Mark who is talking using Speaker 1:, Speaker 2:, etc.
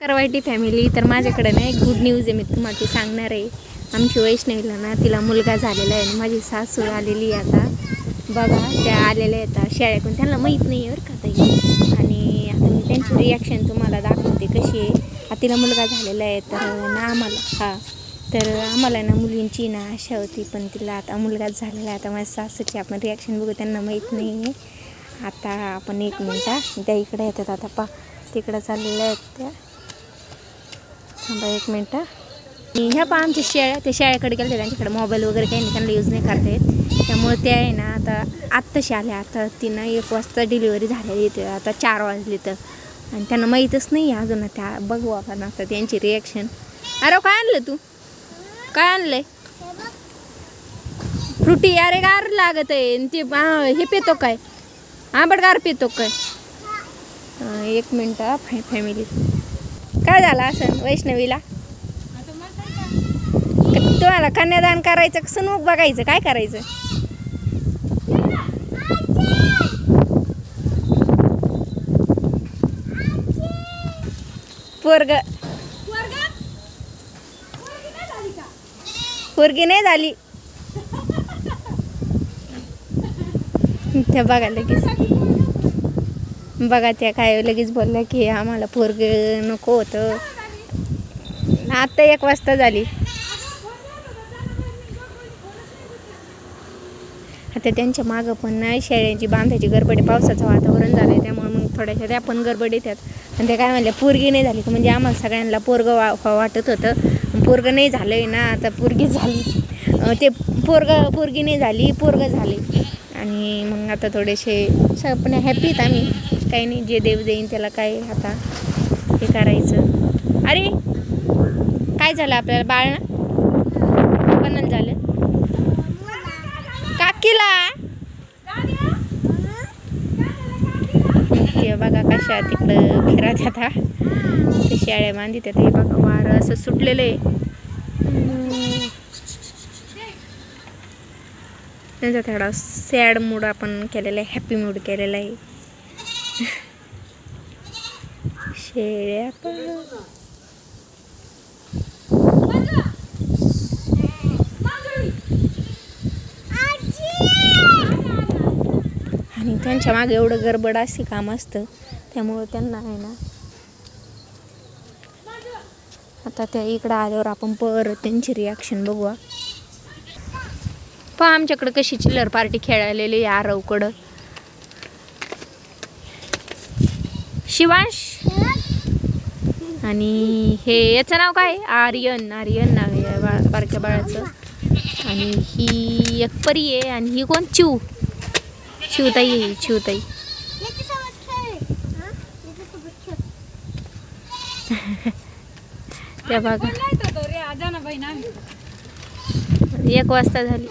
Speaker 1: करवायटी family तर माझ्याकडे ना एक गुड न्यूज आहे मी तुम्हाला ती सांगणार आहे. आमची वैष्णवीला ना तिला मुलगा झालेला आहे आणि माझी सासू आलेली आहे आता. बघा त्या आलेल्या आहेत आता शाळेकडून त्यांना माहीत नाही आहे बरं का ताई. आणि आता मी त्यांची रिॲक्शन तुम्हाला दाखवते कशी आहे. तिला मुलगा झालेला आहे तर ना आम्हाला हा. तर आम्हाला ना मुलींची ना आशा होती पण तिला आता मुलगाच झालेला आहे. आता माझ्या सासूची आपण रिॲक्शन बघू त्यांना माहीत नाही आहे. आता आपण एक मिनटा त्या इकडे येतात आता पा तिकडं चाललेल्या आहेत त्या. थांबा एक मिनटं आणि ह्या पहा आमच्या शेळ्या त्या शाळेकडे गेल्या त्यांच्याकडे मोबाईल वगैरे काही नाही त्यांना यूज नाही करता येत. त्यामुळे त्या आहे ना आता आत्ताशी आल्या आता तिनं एक वाजता डिलिव्हरी झालेली इथे आता चार वाजली तर. आणि त्यांना माहीतच नाही आहे अजून त्या बघू आपण आता त्यांची रिॲक्शन अरे काय आणलं तू? काय आणलंय? फ्रुटी अरे गार लागत आहे. ते हे पितो काय? आंबट गार पितो काय? एक मिनटं फॅ फॅमिली काय झालं असं वैष्णवीला? तुम्हाला कन्यादान करायचं नूक बघायचं? काय करायचं? पोरग पोरगी नाही झाली? त्या बघा लगेच. बघा त्या काय लगेच बोलल्या की आम्हाला पोरग नको होतं. आत्ता एक वाजता झाली. आता त्यांच्या मागं पण नाही शेळ्यांची बांधायची गडबडी पावसाचं वातावरण झालं आहे त्यामुळे मग थोड्याशा त्या पण गडबड येतात आणि ते काय म्हणल्या पोरगी नाही झाली म्हणजे आम्हाला सगळ्यांना पोरगं वा वाटत होतं. पोरगं नाही झालं आहे ना आता पोरगी झाली. ते पोरगं पोरगी नाही झाली पोरगं झाले. आणि मग आता थोडेसे स- पण हॅपीत आम्ही. काही नाही जे देव देईन त्याला काय आता हे करायचं. अरे काय झालं आपल्याला? बाळ ना? कोणाला झालं. काकीला? बघा कशा तिकडं फिरत आता. ते शेळ्या बांधित ते बघा वारं असं सुटलेलं आहे. त्यांचा थोडा सॅड मूड आपण केलेला आहे हॅपी मूड केलेला आहे. शेळ्या पण आणि त्यांच्या मागे एवढं गडबड असे काम असतं त्यामुळं त्यांना आहे ना. आता त्या इकडं आल्यावर आपण परत त्यांची रिॲक्शन बघूया. पहा आमच्याकडं कशी चिल्लर पार्टी खेळालेली आहे आरवकडं. शिवांश? आणि हे याचं नाव काय? आर्यन. आर्यन नाव आहे या बाळ बारक्या बाळाचं. आणि ही एक परी आहे आणि ही कोण? चिव चिवताई आहे ही, चिवताई त्या बघा एक वाजता झाली.